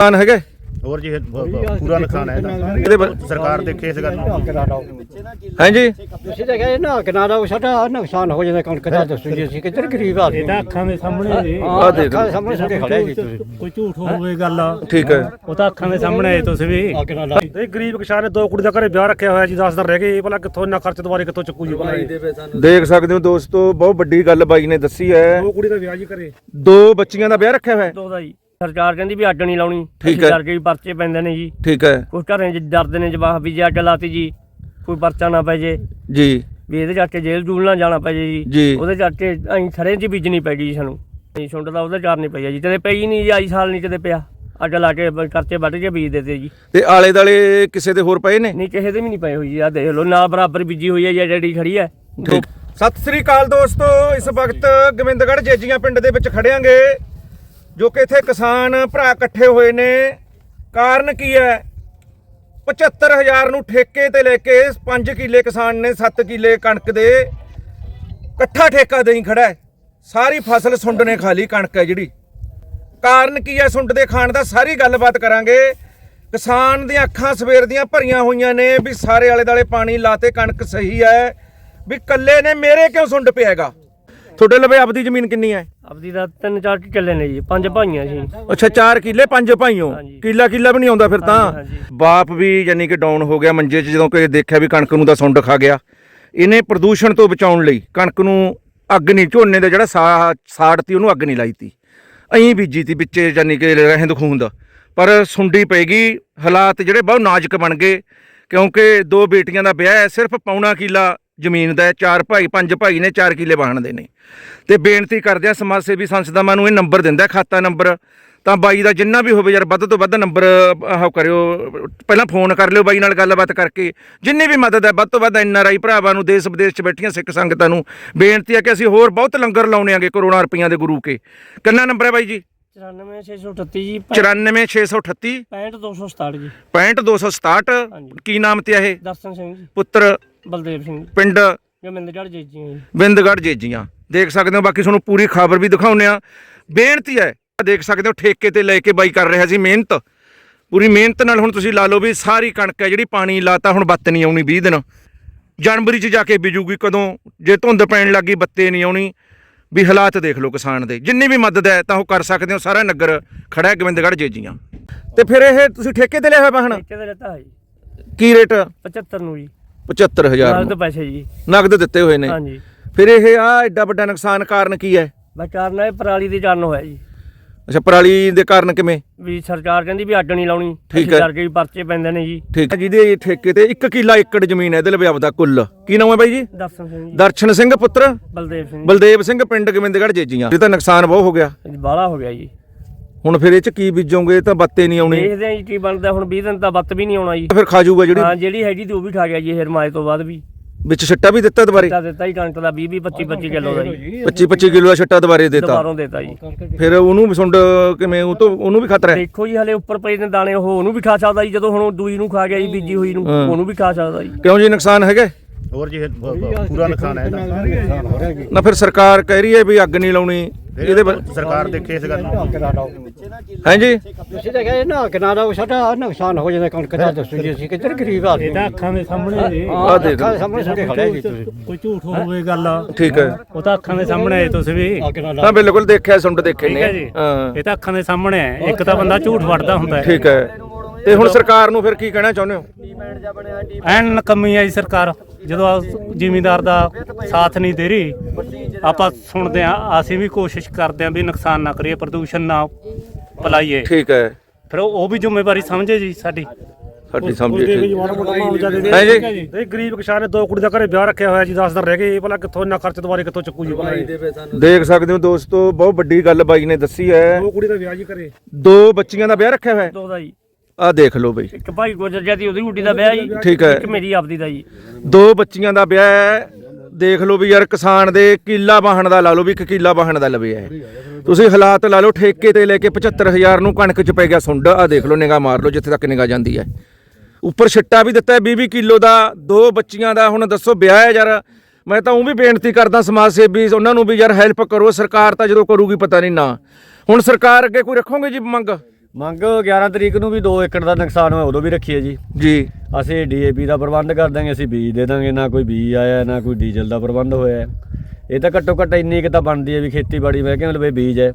ਨੁਕਸਾਨ ਹੈਗਾ ਹੋਰ ਜੀ ਇਹ ਬ- ਬ- ਪੂਰਾ ਨੁਕਸਾਨ ਹੈ ਇਹਦਾ। ਇਹਦੇ ਬਾਰੇ- ਸਰਕਾਰ ਦੇਖੇ ਇਸ ਗੱਲ ਨੂੰ। ਹਾਂਜੀ? ਤੁਸੀਂ ਤਾਂ ਕਹੇ ਨਾ ਕਿਨਾਰਾ ਉਹ ਸਾਡਾ ਨੁਕਸਾਨ ਹੋ ਜਾਂਦਾ ਕਣਕ ਦਾ ਦੱਸੋ ਜੀ ਅਸੀਂ ਕਿੱਧਰ ਗਰੀਬ ਆਦਮੀ ਇਹ ਤਾਂ ਅੱਖਾਂ ਦੇ ਸਾਹਮਣੇ ਜੀ। ਆਹ ਦੇਖ ਅੱਖਾਂ ਦੇ ਸਾਹਮਣੇ ਸਾਡੇ ਖੜੇ ਜੀ ਤੁਸੀਂ। ਕੋਈ ਝੂਠ ਹੋਵੇ ਗੱਲ। ਠੀਕ ਹੈ। ਉਹ ਤਾਂ ਅੱਖਾਂ ਦੇ ਸਾਹਮਣੇ ਆਏ ਤੁਸੀਂ ਵੀ। ਕਿਨਾਰਾ। ਇਹ ਗਰੀਬ ਕਿਸਾਨ ਨੇ ਦੋ ਕੁੜੀ ਦਾ ਘਰੇ ਵਿਆਹ ਰੱਖਿਆ ਹੋਇਆ ਜੀ 10 ਦਿਨ ਰਹਿ ਗਏ। ਇਹ ਭਲਾ ਕਿੱਥੋਂ ਇੰਨਾ ਖਰਚ ਦੁਬਾਰੇ ਕਿੱਥੋਂ ਚੱਕੂ ਜੀ ਭਲਾ ਇਹ? ਦੇਖ ਸਕਦੇ ਹੋ ਦੋਸਤੋ ਬਹੁਤ ਵੱਡੀ ਗੱਲ ਬਾਈ ਨੇ ਦੱਸੀ ਹੈ। ਦੋ ਕੁੜੀ ਦਾ ਵਿਆਹ ਜੀ ਕਰੇ ਦੋ ਬੱਚੀਆਂ ਦਾ ਵਿਆਹ ਰੱਖਿਆ ਹੋਇਆ ਹੈ। ਦੋ ਦਾ ਜੀ। ਸਰਕਾਰ ਕਹਿੰਦੀ ਵੀ ਅੱਡ ਨਹੀਂ ਲਾਉਣੀ ਠੀਕ ਹੈ। ਡਰ ਕੇ ਵੀ ਪਰਚੇ ਪੈਂਦੇ ਨੇ ਜੀ। ਠੀਕ ਹੈ। ਕੁਝ ਘਰਾਂ 'ਚ ਡਰਦੇ ਨੇ ਜਵਾਬ ਵੀ ਜੇ ਅੱਡ ਲਾਤੀ ਜੀ ਕੋਈ ਪਰਚਾ ਨਾ ਪੈ ਜੇ। ਜੀ। ਵੀ ਇਹਦੇ ਚੱਕ ਕੇ ਜੇਲ੍ਹ ਜੂਲ ਨਾ ਜਾਣਾ ਪੈ ਜੇ ਜੀ। ਜੀ। ਉਹਦੇ ਚੱਕ ਕੇ ਅਸੀਂ ਥਰੇ 'ਚ ਬੀਜਣੀ ਪੈ ਗਈ ਜੀ ਸਾਨੂੰ। ਨਹੀਂ ਸੁੰਡ ਦਾ ਉਹਦੇ ਚਾਰ ਨਹੀਂ ਪਈ ਜੀ। ਕਦੇ ਪਈ ਨਹੀਂ ਜੀ ਆਈ ਸਾਲ ਨਹੀਂ ਕਦੇ ਪਿਆ। ਅੱਡ ਲਾ ਕੇ ਬ- ਕਰਚੇ ਵੱਢ ਕੇ ਬੀਜ ਦਿੱਤੇ ਜੀ। ਤੇ ਆਲੇ ਦਾਲੇ ਕਿਸੇ ਦੇ ਹੋਰ ਪਏ ਨੇ? ਨਹੀਂ ਕਿਸੇ ਦੇ ਵੀ ਨਹੀਂ ਪਏ ਹੋਈ ਜੀ। ਆ ਦੇਖ ਲਓ ਨਾ ਬਰਾਬਰ ਬੀਜੀ ਹੋਈ ਹੈ ਜੀ ਜਿਹੜੀ ਖੜੀ ਹੈ ਠੀਕ। ਸਤਿ ਸ੍ਰੀ ਅਕਾਲ ਦੋਸਤੋ ਇਸ ਵਕਤ ਗੋਬਿੰਦਗੜ੍ਹ ਜੇਜੀਆਂ ਪਿੰਡ ਦੇ ਵਿੱਚ ਖੜਿਆਂਗੇ ਜੋ ਕਿ ਇੱਥੇ ਕਿਸਾਨ ਭਰਾ ਇਕੱਠੇ ਹੋਏ ਨੇ। ਕਾਰਨ ਕੀ ਹੈ? 75000 ਨੂੰ ਠੇਕੇ ਤੇ ਲੈ ਕੇ 5 ਕਿੱਲੇ ਕਿਸਾਨ ਨੇ 7 ਕਿੱਲੇ ਕਣਕ ਦੇ। ਇਕੱਠਾ ਠੇਕਾ ਦੇਈ ਖੜਾ ਹੈ। ਸਾਰੀ ਫਸਲ ਸੁੰਡ ਨੇ ਖਾ ਲਈ, ਕਣਕ ਹੈ ਜਿਹੜੀ। ਕਾਰਨ ਕੀ ਹੈ ਸੁੰਡ ਦੇ ਖਾਣ ਦਾ? ਸਾਰੀ ਗੱਲਬਾਤ ਕਰਾਂਗੇ। ਕਿਸਾਨ ਦੀਆਂ ਅੱਖਾਂ ਸਵੇਰ ਦੀਆਂ ਭਰੀਆਂ ਹੋਈਆਂ ਨੇ ਵੀ ਸਾਰੇ ਆਲੇ ਦਾਲੇ ਪਾਣੀ ਲਾਤੇ ਕਣਕ ਸਹੀ ਹੈ। ਵੀ ਕੱਲੇ ਨੇ ਮੇਰੇ ਕਿਉਂ ਸੁੰਡ ਪਿਆਗਾ ਤੁਹਾਡੇ ਲਵੇ ਆਪਦੀ ਜ਼ਮੀਨ ਕਿੰਨੀ ਹੈ ਆਪਦੀ ਦਾ ਤਿੰਨ ਚਾਰ ਚੱਲੇ ਨੇ ਜੀ ਪੰਜ ਭਾਈਆਂ ਸੀ ਅੱਛਾ 4 ਕਿੱਲੇ ਪੰਜ ਭਾਈਓ। ਹਾਂਜੀ। ਕਿੱਲਾ ਕਿੱਲਾ ਵੀ ਨਹੀਂ ਆਉਂਦਾ ਫਿਰ ਤਾਂ। ਹਾਂਜੀ, ਹਾਂਜੀ। ਬਾਪ ਵੀ ਯਾਨੀ ਕਿ ਡਾਊਨ ਹੋ ਗਿਆ ਮੰਜੇ 'ਚ ਜਦੋਂ ਕਿ ਦੇਖਿਆ ਵੀ ਕਣਕ ਨੂੰ ਤਾਂ ਸੁੰਡ ਖਾ ਗਿਆ। ਇਹਨੇ ਪ੍ਰਦੂਸ਼ਣ ਤੋਂ ਬਚਾਉਣ ਲਈ ਕਣਕ ਨੂੰ ਅੱਗ ਨਹੀਂ ਝੋਨੇ ਦਾ ਜਿਹੜਾ ਸਾ- ਸਾੜ ਤੀ ਉਹਨੂੰ ਅੱਗ ਨਹੀਂ ਲਾਈ ਤੀ ਐਂ ਬੀਜੀ ਤੀ ਵਿੱਚੇ ਯਾਨੀ ਕਿ ਰਹਿੰਦ ਖੂੰਦ ਪਰ ਸੁੰਡੀ ਪੈਗੀ ਹਾਲਾਤ ਜਿਹੜੇ ਬਹੁਤ ਨਾਜ਼ੁਕ ਬਣ ਗਏ। ਕਿਉਂਕਿ ਦੋ ਬੇਟੀਆਂ ਦਾ ਵਿਆਹ ਹੈ ਸਿਰਫ ਪੌਣਾ ਕਿੱਲਾ ਜ਼ਮੀਨ ਦਾ ਚਾਰ ਭਾਈ ਪੰਜ ਭਾਈ ਨੇ 4 ਕਿੱਲੇ ਵਾਹਣਦੇ ਨੇ। ਤੇ ਬੇਨਤੀ ਕਰਦੇ ਆ ਸਮਾਜ ਸੇਵੀ ਸੰਸਥਾਵਾਂ ਨੂੰ ਇਹ ਨੰਬਰ ਦਿੰਦਾ ਖਾਤਾ ਨੰਬਰ। ਤਾਂ ਬਾਈ ਦਾ ਜਿੰਨਾ ਵੀ ਹੋਵੇ ਯਾਰ ਵੱਧ ਤੋਂ ਵੱਧ ਨੰਬਰ ਆਹ ਕਰਿਓ ਪਹਿਲਾਂ ਫੋਨ ਕਰ ਲਿਓ ਬਾਈ ਨਾਲ ਗੱਲਬਾਤ ਕਰਕੇ। ਜਿੰਨੀ ਵੀ ਮਦਦ ਹੈ ਵੱਧ ਤੋਂ ਵੱਧ ਐਨ ਆਰ ਆਈ ਭਰਾਵਾਂ ਨੂੰ ਦੇਸ਼ ਵਿਦੇਸ਼ 'ਚ ਬੈਠੀਆਂ ਸਿੱਖ ਸੰਗਤਾਂ ਨੂੰ ਬੇਨਤੀ ਹੈ ਕਿ ਅਸੀਂ ਹੋਰ ਬਹੁਤ ਲੰਗਰ ਲਾਉਣੇ ਆਂਗੇ ਕਰੋੜਾਂ ਰੁਪਈਆਂ ਦੇ ਗੁਰੂ ਕੇ। ਕਿੰਨਾ ਨੰਬਰ ਹੈ ਬਾਈ ਜੀ? 94638 ਜੀ 94638 65267 ਜੀ। 65267 ਹਾਂਜੀ। ਕੀ ਨਾਮ ਤੇ ਇਹ? ਦਰਸ਼ਨ ਸਿੰਘ ਜੀ। ਪੁੱਤਰ ਬਲਦੇਵ ਸਿੰਘ। ਪਿੰਡ ਗੋਬਿੰਦਗੜ੍ਹ ਜੀ ਜੀ। ਬਿੰਦਗੜ੍ਹ ਜੇਜੀਆਂ। ਦੇਖ ਸਕਦੇ ਹੋ ਬਾਕੀ ਤੁਹਾਨੂੰ ਪੂਰੀ ਖਬਰ ਵੀ ਦਿਖਾਉਂਦੇ ਆ ਬੇਨਤੀ ਹੈ ਦੇਖ ਸਕਦੇ ਹੋ ਠੇਕੇ ਤੇ ਲੈ ਕੇ ਬਾਈ ਕਰ ਰਿਹਾ ਸੀ ਮਿਹਨਤ। ਪੂਰੀ ਮਿਹਨਤ ਨਾਲ ਹੁਣ ਤੁਸੀਂ ਲਾ ਲਓ ਵੀ ਸਾਰੀ ਕਣਕ ਹੈ ਜਿਹੜੀ ਪਾਣੀ ਲਾਤਾ ਹੁਣ ਬੱਤ ਨਹੀਂ ਆਉਣੀ 20 ਦਿਨ। ਜਨਵਰੀ 'ਚ ਜਾ ਕੇ ਬੀਜੂਗੀ ਕਦੋਂ? ਜੇ ਧੁੰਦ ਪੈਣ ਲੱਗੀ ਬੱਤੇ ਨਹੀਂ ਆਉਣੀ। ਵੀ ਹਾਲਾਤ ਦੇਖ ਲਓ ਕਿਸਾਨ ਦੇ। ਜਿੰਨੀ ਵੀ ਮਦਦ ਹੈ ਤਾਂ ਉਹ ਕਰ ਸਕਦੇ ਹੋ ਸਾਰਾ ਨਗਰ ਖੜਾ ਹੈ ਗੋਬਿੰਦਗੜ੍ਹ ਜੇਜੀਆਂ। ਤੇ ਫਿਰ ਇਹ ਤੁਸੀਂ ਠੇਕੇ ਤੇ ਲਿਆ ਹੋਇਆ ਵਾਹਣ ਠੇਕੇ ਤੇ ਦਿੱਤਾ ਹੈ ਜੀ। ਕੀ ਰੇਟ? 75 ਨੂੰ ਜੀ। 75000 ਨਾਲ ਨੂੰ। ਤਾਂ ਪੈਸੇ ਜੀ। ਨਗਦ ਦਿੱਤੇ ਹੋਏ ਨੇ। ਹਾਂਜੀ। ਫਿਰ ਇਹ ਆ ਐਡਾ ਵੱਡਾ ਨੁਕਸਾਨ ਕਾਰਨ ਕੀ ਹੈ? ਬਸ ਕਾਰਨ ਇਹ ਪਰਾਲੀ ਦੀ ਕਾਰਨ ਹੋਇਆ ਜੀ। ਅੱਛਾ ਪਰਾਲੀ ਦੇ ਕਾਰਨ ਕਿਵੇਂ? ਵੀ ਸਰਕਾਰ ਕਹਿੰਦੀ ਵੀ ਅੱਡ ਨਹੀਂ ਲਾਉਣੀ। ਠੀਕ ਹੈ। ਡਰ ਕੇ ਵੀ ਪਰਚੇ ਪੈਂਦੇ ਨੇ ਜੀ। ਠੀਕ ਹੈ। ਜਿਹਦੇ ਠੇਕੇ ਤੇ 1 ਕਿੱਲਾ ਏਕੜ ਜ਼ਮੀਨ ਹੈ ਇਹਦੇ ਲਵੇ ਆਪਦਾ ਕੁੱਲ। ਕੀ ਨਾਮ ਹੈ ਬਾਈ ਜੀ? ਦਰਸ਼ਨ ਸਿੰਘ ਜੀ। ਦਰਸ਼ਨ ਸਿੰਘ ਪੁੱਤਰ? ਬਲਦੇਵ ਸਿੰਘ। ਬਲਦੇਵ ਸਿੰਘ ਪਿੰਡ ਗੋਬਿੰਦਗੜ੍ਹ ਜੇਜੀਆਂ। ਇਹ ਤਾਂ ਨੁਕਸਾਨ ਬਹੁਤ ਹੋ ਗਿਆ। ਜੀ ਬਾਹਲਾ ਹੋ ਗਿਆ ਜੀ। ਹੁਣ ਫਿਰ ਇਹ ਚ ਕੀ ਬੀਜੋਗੇ? ਤਾਂ ਬੱਤੇ ਨਹੀਂ ਆਉਣੀ। ਦੇਖਦੇ ਆਂ ਜੀ ਕੀ ਬਣਦਾ। ਹੁਣ 20 ਦਿਨ ਤਾਂ ਬੱਤ ਵੀ ਨਹੀਂ ਆਉਣਾ ਜੀ। ਫਿਰ ਖਾ ਜਾਊਗਾ ਹਾਂ ਜਿਹੜੀ ਜਿਹੜੀ ਹੈਗੀ ਤੇ ਉਹ ਵੀ ਖਾ ਗਿਆ ਜੀ ਇਹ ਰਮਾਏ ਤੋਂ ਬਾਅਦ ਵੀ। ਵਿੱਚ ਛੱਟਾ ਵੀ ਦਿੱਤਾ ਦੁਬਾਰੇ? ਦਿੱਤਾ ਦਿੱਤਾ ਹੀ ਕਣਕ ਦਾ 20 20 25 25 ਕਿਲੋ ਦਾ ਜੀ। 25 25 ਕਿਲੋ ਦਾ ਛੱਟਾ ਦੁਬਾਰੇ ਦਿੱਤਾ। ਦੁਬਾਰੋਂ ਦਿੱਤਾ ਜੀ। ਫਿਰ ਉਹਨੂੰ ਵੀ ਸੁੰਡ ਕਿਵੇਂ ਉਹ ਤੋਂ ਉਹਨੂੰ ਵੀ ਖਤਰਾ ਹੈ? ਦੇਖੋ ਜੀ ਹਲੇ ਉੱਪਰ ਪਏ ਨੇ ਦਾਣੇ ਉਹ ਉਹਨੂੰ ਵੀ ਖਾ ਸਕਦਾ ਜੀ। ਜਦੋਂ ਹੁਣ ਉਹ ਦੂਈ ਨੂੰ ਖਾ ਗਿਆ ਜੀ ਬੀਜੀ ਹੋਈ ਨੂੰ। ਉਹਨੂੰ ਵੀ ਖਾ ਸਕਦਾ ਜੀ। ਕਿਉਂ ਜੀ ਨੁਕਸਾਨ ਹੈਗਾ? ਹੋਰ ਜੀ ਪੂਰਾ ਨੁਕਸਾਨ ਹੈ ਨਾ ਫਿਰ ਸਰਕਾਰ ਕਹਿ ਰਹੀ ਹੈ ਵੀ ਅੱਗ ਨਹੀਂ ਲਾਉਣੀ। ਇਹਦੇ ਬਾਰੇ ਸਰਕਾਰ ਦੇਖੇ ਇਸ ਗੱਲ ਨੂੰ ਹਾਂਜੀ। ਤੁਸੀਂ ਤਾਂ ਕਹੇ ਨਾ ਕਿਨਾਰਾ ਉਹ ਸਾਡਾ ਨੁਕਸਾਨ ਹੋ ਜਾਂਦਾ ਕਣਕ ਦਾ ਦੱਸੋ ਜੀ ਅਸੀਂ ਕਿੱਧਰ ਗਰੀਬ ਆਦਮੀ ਇਹ ਤਾਂ ਅੱਖਾਂ ਦੇ ਸਾਹਮਣੇ ਜੀ। ਆਹ ਦੇ ਸਾਹਮਣੇ ਸਾਡੇ ਖੜੇ ਜੀ ਤੁਸੀਂ। ਕੋਈ ਝੂਠ ਹੋਵੇ ਗੱਲ। ਠੀਕ ਹੈ। ਉਹ ਤਾਂ ਅੱਖਾਂ ਦੇ ਸਾਹਮਣੇ ਆਏ ਤੁਸੀਂ ਵੀ। ਆ ਕਿਨਾਰਾ ਤਾਂ ਬਿਲਕੁਲ ਦੇਖਿਆ ਸੁੰਡ ਦੇਖੇ ਠੀਕ ਨੇ ਹੈ ਜੀ। ਹਾਂ। ਇਹ ਤਾਂ ਅੱਖਾਂ ਦੇ ਸਾਹਮਣੇ ਹੈ। ਇੱਕ ਤਾਂ ਬੰਦਾ ਝੂਠ ਵੜਦਾ ਹੁੰਦਾ ਹੈ। ਠੀਕ ਹੈ। ਤੇ ਹੁਣ ਸਰਕਾਰ ਨੂੰ ਫਿਰ ਕੀ ਕਹਿਣਾ ਚਾਹੁੰਦੇ ਹੋ? ਐਨ ਨਕਮੀ ਹੈ ਜੀ ਸਰਕਾਰ। ਜਦੋਂ ਜ਼ਿਮੀਂਦਾਰ ਦਾ ਸਾਥ ਨਹੀਂ ਦੇ ਰਹੀ ਆਪਾਂ ਸੁਣਦੇ ਆ ਅਸੀਂ ਵੀ ਕੋਸ਼ਿਸ਼ ਕਰਦੇ ਆ ਵੀ ਨੁਕਸਾਨ ਨਾ ਕਰੀਏ ਪ੍ਰਦੂਸ਼ਣ ਨਾ ਫੈਲਾਈਏ। ਠੀਕ ਹੈ। ਫਿਰ ਉਹ ਵੀ ਜ਼ਿੰਮੇਵਾਰੀ ਸਮਝੇ ਜੀ ਸਾਡੀ। ਸਾਡੀ ਸਮਝ ਠੀਕ ਹੈ ਜੀ? ਇਹ ਗਰੀਬ ਕਿਸਾਨ ਨੇ ਦੋ ਕੁੜੀ ਦਾ ਘਰੇ ਵਿਆਹ ਰੱਖਿਆ ਹੋਇਆ ਜੀ 10 ਦਿਨ ਰਹਿ ਗਏ ਇਹ ਭਲਾ ਕਿੱਥੋਂ ਇੰਨਾ ਖਰਚ ਦੁਬਾਰੇ ਕਿੱਥੋਂ ਚੱਕੂ ਜੀ ਭਲਾ? ਦੇਖ ਸਕਦੇ ਹੋ ਦੋਸਤੋ ਬਹੁਤ ਵੱਡੀ ਗੱਲ ਬਾਈ ਨੇ ਦੱਸੀ ਹੈ। ਦੋ ਕੁੜੀ ਦਾ ਵਿਆਹ ਜੀ ਕਰੇ ਦੋ ਬੱਚੀਆਂ ਦਾ ਵਿਆਹ ਰੱਖਿਆ ਹੋਇਆ। ਦੋ ਦਾ ਜੀ। ਆਹ ਦੇਖ ਲਓ ਬਈ। ਇੱਕ ਭਾਈ ਗਿਆ ਸੀ ਉਹਦੀ ਗੁੱਡੀ ਦਾ ਵਿਆਹ ਜੀ। ਠੀਕ ਹੈ। ਇੱਕ ਮੇਰੀ ਆਪਦੀ ਦਾ ਜੀ। ਦੋ ਬੱਚੀਆਂ ਦਾ ਵਿਆਹ ਹੈ। ਦੇਖ ਲਓ ਵੀ ਯਾਰ ਕਿਸਾਨ ਦੇ ਕਿੱਲਾ ਵਾਹਣ ਦਾ ਲਾ ਲਓ ਵੀ ਇੱਕ ਕਿੱਲਾ ਵਾਹਣ ਦਾ ਲਵੇ ਹੈ ਤੁਸੀਂ ਹਾਲਾਤ ਲਾ ਲਓ ਠੇਕੇ ਤੇ ਲੈ ਕੇ 75000 ਨੂੰ ਕਣਕ ਚ ਪੈ ਗਿਆ ਸੁੰਡ। ਆਹ ਦੇਖ ਲਓ ਨਿਗਾਹ ਮਾਰ ਲਓ ਜਿੱਥੇ ਤੱਕ ਨਿਗਾਹ ਜਾਂਦੀ ਹੈ। ਉੱਪਰ ਛਿੱਟਾ ਵੀ ਦਿੱਤਾ ਹੈ 20 ਕਿਲੋ ਦਾ। ਦੋ ਬੱਚੀਆਂ ਦਾ ਹੁਣ ਦੱਸੋ ਵਿਆਹ ਹੈ ਯਾਰ। ਮੈਂ ਤਾਂ ਉਹ ਵੀ ਬੇਨਤੀ ਕਰਦਾ ਸਮਾਜ ਸੇਵੀ ਉਹਨਾਂ ਨੂੰ ਵੀ ਯਾਰ ਹੈਲਪ ਕਰੋ। ਸਰਕਾਰ ਤਾਂ ਜਦੋਂ ਕਰੂਗੀ ਪਤਾ ਨਹੀਂ ਨਾ। ਹੁਣ ਸਰਕਾਰ ਅੱਗੇ ਕੋਈ ਰੱਖੋਗੇ ਜੀ ਮੰਗ? ਮੰਗ 11 ਤਰੀਕ ਨੂੰ ਵੀ 2 ਏਕੜ ਦਾ ਨੁਕਸਾਨ ਹੋਇਆ ਉਦੋਂ ਵੀ ਰੱਖੀ ਹੈ ਜੀ। ਜੀ। ਅਸੀਂ ਡੀਏਪੀ ਦਾ ਪ੍ਰਬੰਧ ਕਰ ਦਾਂਗੇ ਅਸੀਂ ਬੀਜ ਦੇ ਦਾਂਗੇ ਨਾ ਕੋਈ ਬੀਜ ਆਇਆ ਨਾ ਕੋਈ ਡੀਜ਼ਲ ਦਾ ਪ੍ਰਬੰਧ ਹੋਇਆ। ਇਹ ਤਾਂ ਘੱਟੋ ਘੱਟ ਇੰਨੀ ਕੁ ਤਾਂ ਬਣਦੀ ਹੈ ਵੀ ਖੇਤੀਬਾੜੀ ਮੈਂ ਕਿਹਾ ਮਤਲਬ ਇਹ ਬੀਜ ਹੈ।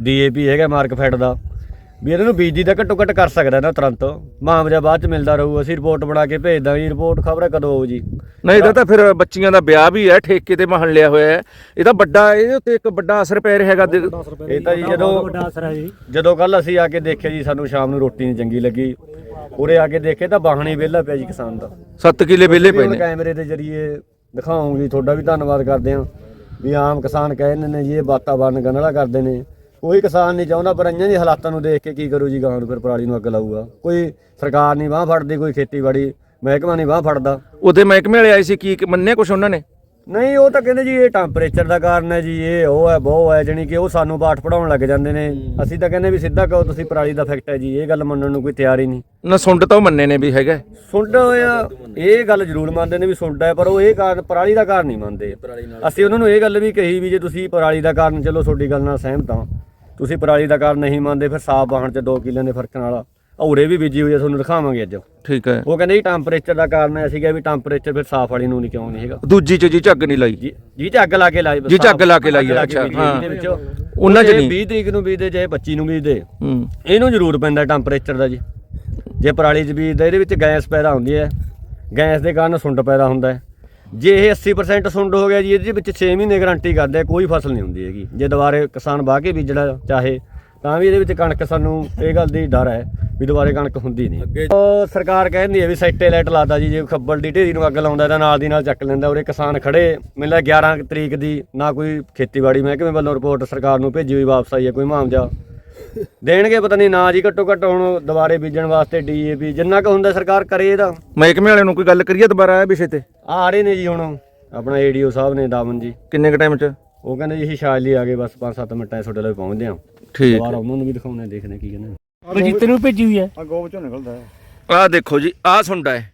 ਡੀਏਪੀ ਹੈਗਾ ਮਾਰਕਫੈਟ ਦਾ। ਵੀ ਇਹਨਾਂ ਨੂੰ ਬੀਜ ਦੀ ਘੱਟੋ ਘੱਟ ਕਰ ਸਕਦਾ ਨਾ ਤੁਰੰਤ। ਮਾਮਜਾ ਬਾਅਦ ਚ ਮਿਲਦਾ ਰਹੂ ਅਸੀਂ ਰਿਪੋਰਟ ਬਣਾ ਕੇ ਭੇਜ ਦਾਂਗੇ ਰਿਪੋਰਟ ਖਬਰ ਕਦੋਂ ਆਊ ਜੀ? ਨਹੀਂ ਇਹਦਾ ਤਾਂ ਫਿਰ ਬੱਚੀਆਂ ਦਾ ਵਿਆਹ ਵੀ ਹੈ ਠੇਕੇ ਤੇ ਮਹਣ ਲਿਆ ਹੋਇਆ ਹੈ। ਇਹ ਤਾਂ ਵੱਡਾ ਇਹਦੇ ਉੱਤੇ ਇੱਕ ਵੱਡਾ ਅਸਰ ਪੈ ਰਿਹਾ ਹੈਗਾ ਦੇ- ਇਹ ਤਾਂ ਜੀ ਜਦੋਂ ਵੱਡਾ ਅਸਰ ਹੈ ਜੀ। ਜਦੋਂ ਕੱਲ ਅਸੀਂ ਆ ਕੇ ਦੇਖਿਆ ਜੀ ਸਾਨੂੰ ਸ਼ਾਮ ਨੂੰ ਰੋਟੀ ਨਹੀਂ ਚੰਗੀ ਲੱਗੀ। ਉਰੇ ਆ ਕੇ ਦੇਖੇ ਤਾਂ ਬਾਹਣੀ ਵਿਹਲਾ ਪਿਆ ਜੀ ਕਿਸਾਨ ਦਾ। 7 ਕਿੱਲੇ ਵਿਹਲੇ ਪਏ ਨੇ। ਕੈਮਰੇ ਦੇ ਜ਼ਰੀਏ ਦਿਖਾਉਂਗੀ ਤੁਹਾਡਾ ਵੀ ਧੰਨਵਾਦ ਕਰਦੇ ਹਾਂ। ਵੀ ਆਮ ਕਿਸਾਨ ਕਹਿੰਦੇ ਨੇ ਜੀ ਇਹ ਵਾਤਾਵਰਨ ਗੰਧਲਾ ਕਰਦੇ ਨੇ। ਕੋਈ ਕਿਸਾਨ ਨਹੀਂ ਚਾਹੁੰਦਾ ਪਰ ਇੰਨਾਂ ਦੀ ਹਾਲਾਤਾਂ ਨੂੰ ਦੇਖ ਕੇ ਕੀ ਕਰੂ ਜੀ ਗਾਂ ਨੂੰ ਫਿਰ ਪਰਾਲੀ ਨੂੰ ਅੱਗ ਲਾਊਗਾ। ਕੋਈ ਸਰਕਾਰ ਨਹੀਂ ਬਾਹ ਫੜਦੀ ਕੋਈ ਖੇਤੀਬਾੜੀ ਮਹਿਕਮਾ ਨਹੀਂ ਬਾਹ ਫੜਦਾ। ਉਹਦੇ ਮਹਿਕਮੇ ਵਾਲੇ ਆਏ ਸੀ ਕੀ ਮੰਨੇ ਕੁਛ ਉਹਨਾਂ ਨੇ? ਨਹੀਂ ਉਹ ਤਾਂ ਕਹਿੰਦੇ ਜੀ ਇਹ ਟੈਂਪਰੇਚਰ ਦਾ ਕਾਰਨ ਹੈ ਜੀ ਇਹ ਉਹ ਹੈ ਬਹੁ ਹੈ ਜਾਣੀ ਕਿ ਉਹ ਸਾਨੂੰ ਪਾਠ ਪੜਾਉਣ ਲੱਗ ਜਾਂਦੇ ਨੇ। ਅਸੀਂ ਤਾਂ ਕਹਿੰਦੇ ਵੀ ਸਿੱਧਾ ਕਹੋ ਤੁਸੀਂ ਪਰਾਲੀ ਦਾ ਫੈਕਟ ਹੈ ਜੀ ਇਹ ਗੱਲ ਮੰਨਣ ਨੂੰ ਕੋਈ ਤਿਆਰ ਹੀ ਨਹੀਂ। ਨਾ ਸੁੰਡ ਤਾਂ ਉਹ ਮੰਨੇ ਨੇ ਵੀ ਹੈਗਾ। ਸੁੰਡ ਹੋਇਆ ਇਹ ਗੱਲ ਜ਼ਰੂਰ ਮੰਨਦੇ ਨੇ ਵੀ ਸੁੰਡ ਹੈ ਪਰ ਉਹ ਇਹ ਕਾਰਨ ਪਰਾਲੀ ਦਾ ਕਾਰਨ ਨਹੀਂ ਮੰਨਦੇ। ਅਸੀਂ ਉਹਨਾਂ ਨੂੰ ਇਹ ਗੱਲ ਵੀ ਕਹੀ ਵੀ ਜੇ ਤੁਸੀਂ ਪਰਾਲੀ ਦਾ ਕਾਰਨ ਚਲੋ ਤੁਹਾਡੀ ਗੱਲ ਨਾਲ ਸਹਿਮਤ ਹਾਂ। ਤੁਸੀਂ ਪਰਾਲੀ ਦਾ ਕਾਰਨ ਨਹੀਂ ਮੰਨਦੇ ਫਿਰ ਸਾਫ਼ ਬਾਹਣ ਚ 2 ਕਿੱਲਿਆਂ ਦੇ ਫ਼ਰਕ ਨਾਲ ਔਰੇ ਵੀ ਬੀਜੀ ਹੋਈ ਹੈ ਤੁਹਾਨੂੰ ਦਿਖਾਵਾਂਗੇ ਅੱਜ। ਠੀਕ ਹੈ। ਉਹ ਕਹਿੰਦੇ ਜੀ ਟੈਂਪਰੇਚਰ ਦਾ ਕਾਰਨ ਹੈ ਅਸੀਂ ਕਿਹਾ ਵੀ ਟੈਂਪਰੇਚਰ ਫਿਰ ਸਾਫ਼ ਵਾਲੀ ਨੂੰ ਨਹੀਂ ਕਿਉਂ ਨਹੀਂ ਹੈਗਾ ਦੂਜੀ ਚ ਜੀ ਝੱਗ ਨਹੀਂ ਲਾਈ। ਜੀ ਜੀ ਚ ਅੱਗ ਲਾ ਕੇ ਲਾਈ ਜੀ ਅੱਗ ਲਾ ਕੇ ਲਾਈ ਅੱਛਾ, ਹਾਂ। ਉਹਨਾਂ ਚ ਨਹੀਂ। 20 ਤਰੀਕ ਨੂੰ ਬੀਜਦੇ ਚਾਹੇ 25 ਨੂੰ ਬੀਜਦੇ ਹੂੰ। ਇਹਨੂੰ ਜ਼ਰੂਰ ਪੈਂਦਾ ਟੈਂਪਰੇਚਰ ਦਾ ਜੀ। ਜੇ ਪਰਾਲੀ 'ਚ ਬੀਜਦਾ ਇਹਦੇ ਵਿੱਚ ਗੈਸ ਪੈਦਾ ਹੁੰਦੀ ਹੈ। ਗੈਸ ਦੇ ਕਾਰਨ ਸੁੰਡ ਪੈਦਾ ਹੁੰਦਾ ਹੈ। ਜੇ ਇਹ 80% ਸੁੰਡ ਹੋ ਗਿਆ ਜੀ ਇਹਦੇ ਵਿੱਚ 6 ਮਹੀਨੇ ਗਾਰੰਟੀ ਕਰਦੇ ਆ ਕੋਈ ਫਸਲ ਨਹੀਂ ਹੁੰਦੀ ਹੈਗੀ। ਜੇ ਦੁਬਾਰੇ ਕਿਸਾਨ ਵਾਹ ਕੇ ਬੀਜਣਾ ਚਾਹੇ ਤਾਂ ਵੀ ਇਹਦੇ ਵਿੱਚ ਕਣਕ ਸਾਨੂੰ ਇਹ ਗੱਲ ਦੀ ਡਰ ਹੈ ਵੀ ਦੁਬਾਰੇ ਕਣਕ ਹੁੰਦੀ ਨਹੀਂ। ਉਹ ਸਰਕਾਰ ਕਹਿੰਦੀ ਹੈ ਵੀ ਸੈਟੇਲਾਈਟ ਲਾਤਾ ਜੀ ਜੇ ਖੱਬਲ ਦੀ ਢੇਰੀ ਨੂੰ ਅੱਗ ਲਾਉਂਦਾ ਤਾਂ ਨਾਲ ਦੀ ਨਾਲ ਚੱਕ ਲੈਂਦਾ ਉਰੇ ਕਿਸਾਨ ਖੜੇ। ਮੈਨੂੰ ਲੱਗਦਾ 11 ਤਰੀਕ ਦੀ ਨਾ ਕੋਈ ਖੇਤੀਬਾੜੀ ਮਹਿਕਮੇ ਵੱਲੋਂ ਰਿਪੋਰਟ ਸਰਕਾਰ ਨੂੰ ਭੇਜੀ ਹੋਈ ਵਾਪਸ ਆਈ ਹੈ ਕੋਈ ਮਾਮਜਾ ਦੇਣਗੇ ਪਤਾ ਨਹੀਂ ਨਾ ਜੀ ਘੱਟੋ ਘੱਟ ਹੁਣ ਦੁਬਾਰੇ ਬੀਜਣ ਵਾਸਤੇ ਡੀਏਪੀ ਜਿੰਨਾ ਕੁ ਹੁੰਦਾ ਸਰਕਾਰ ਕਰੇ ਇਹਦਾ। ਮਹਿਕਮੇ ਵਾਲਿਆਂ ਨੂੰ ਕੋਈ ਗੱਲ ਕਰੀਏ ਦੁਬਾਰਾ ਇਹ ਵਿਸ਼ੇ ਤੇ? ਆ ਰਹੇ ਨੇ ਜੀ ਹੁਣ ਆਪਣਾ ਏਡੀਓ ਸਾਹਿਬ ਨੇ ਦਾਮਨ ਜੀ। ਕਿੰਨੇ ਕ ਟਾਈਮ ਚ? ਉਹ ਕਹਿੰਦੇ ਜੀ ਅਸੀਂ ਸ਼ਾਇਦ ਲਈ ਆ ਗਏ ਬਸ 5-7 ਮਿੰਟਾਂ 'ਚ ਤੁਹਾਡੇ ਲਈ ਪਹੁੰਚਦੇ ਹਾਂ। ਠੀਕ। ਦੁਬਾਰਾ ਉਹਨਾਂ ਨੂੰ ਵੀ ਦਿਖਾਉਣੇ ਦੇਖਦੇ ਕੀ ਕਹਿੰਦੇ ਬਲਜੀਤ ਨੂੰ ਭੇਜੀ ਹੋਈ ਹੈ। ਆ ਗੋਬ ਚੋਂ ਨਿਕਲਦਾ ਹੈ। ਆਹ ਦੇਖੋ ਜੀ ਆਹ ਸੁੰਡਾ ਹੈ।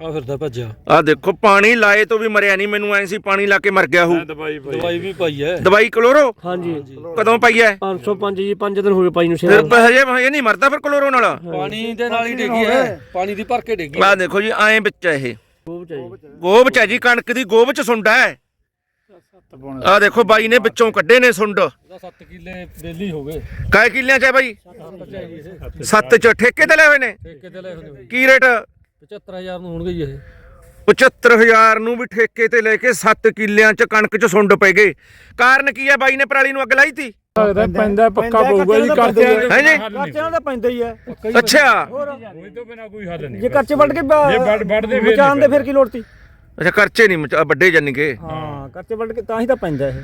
ਆ ਫਿਰਦਾ ਭੱਜਿਆ। ਆਹ ਦੇਖੋ ਪਾਣੀ ਲਾਏ ਤੋਂ ਵੀ ਮਰਿਆ ਨਹੀਂ ਮੈਨੂੰ ਐ ਸੀ ਪਾਣੀ ਲਾ ਕੇ ਮਰ ਗਿਆ ਹੂ ਦਵਾਈ ਵੀ ਪਾਈ ਐ। ਦਵਾਈ ਕਲੋਰੋ? ਹਾਂਜੀ। ਕਦੋਂ ਪਈ ਐ? 505 ਜੀ 5 ਦਿਨ ਹੋ ਗਏ ਪਾਈ ਨੂੰ ਫਿਰ ਹਜੇ ਇਹ ਨਹੀਂ ਮਰਦਾ ਫਿਰ ਕਲੋਰੋ ਨਾਲ? ਪਾਣੀ ਦੇ ਨਾਲ ਹੀ ਡਿੱਗੀ ਐ। ਪਾਣੀ ਦੀ ਭਰ ਕੇ ਡਿੱਗੀ ਆਹ ਦੇਖੋ ਜੀ ਐਂ ਵਿੱਚ ਹੈ ਇਹ। ਗੋਬ ਚ ਜੀ। ਕਣਕ ਦੀ ਗੋਬ ਚ ਸੁੰਡਾ ਹੈ ਆਹ ਦੇਖੋ ਬਾਈ ਨੇ ਵਿੱਚੋਂ ਕੱਢੇ ਨੇ ਸੁੰਡ। 7 ਕਿੱਲੇ ਬੇਲੀ ਹੋ ਗਏ। ਕਾਏ ਕਿੱਲਿਆਂ ਚ ਹੈ ਬਾਈ? ਸੱਤ ਚ ਠੇਕੇ ਤੇ ਲਏ ਹੋਏ ਨੇ? ਠੇਕੇ ਤੇ ਲੈ ਹੋਏ ਕੀ ਰੇਟ? 75000 ਨੂੰ ਹੋਣਗੇ ਜੀ ਇਹ। 75000 ਨੂੰ ਵੀ ਠੇਕੇ ਤੇ ਲੈ ਕੇ 7 ਕਿੱਲਿਆਂ ਚ ਕਣਕ ਚ ਸੁੰਡ ਪੈ ਗਏ। ਕਾਰਨ ਕੀ ਹੈ ਬਾਈ ਨੇ ਪਰਾਲੀ ਨੂੰ ਅੱਗ ਲਾਈ ਤੀ? ਲੱਗਦਾ ਪੈਂਦਾ ਪੱਕਾ ਪਊਗਾ ਜੀ ਕਰਦੇ ਹੈ ਜੀ ਖਰਚਿਆਂ ਦਾ ਪੈਂਦਾ ਹੀ ਹੈ ਅੱਛਾ। ਜੇ ਖਰਚੇ ਵੱਢ ਕੇ ਜੇ ਬਚਾਉਣ ਦੇ ਫਿਰ ਕੀ ਲੋੜ ਤੀ ਅੱਛਾ ਖਰਚੇ ਨਹੀਂ ਵੱਡੇ ਜਾਨੀ ਕਿ। ਹਾਂ ਖਰਚੇ ਵੱਢ ਕੇ ਤਾਂ ਹੀ ਤਾਂ ਪੈਂਦਾ ਇਹ।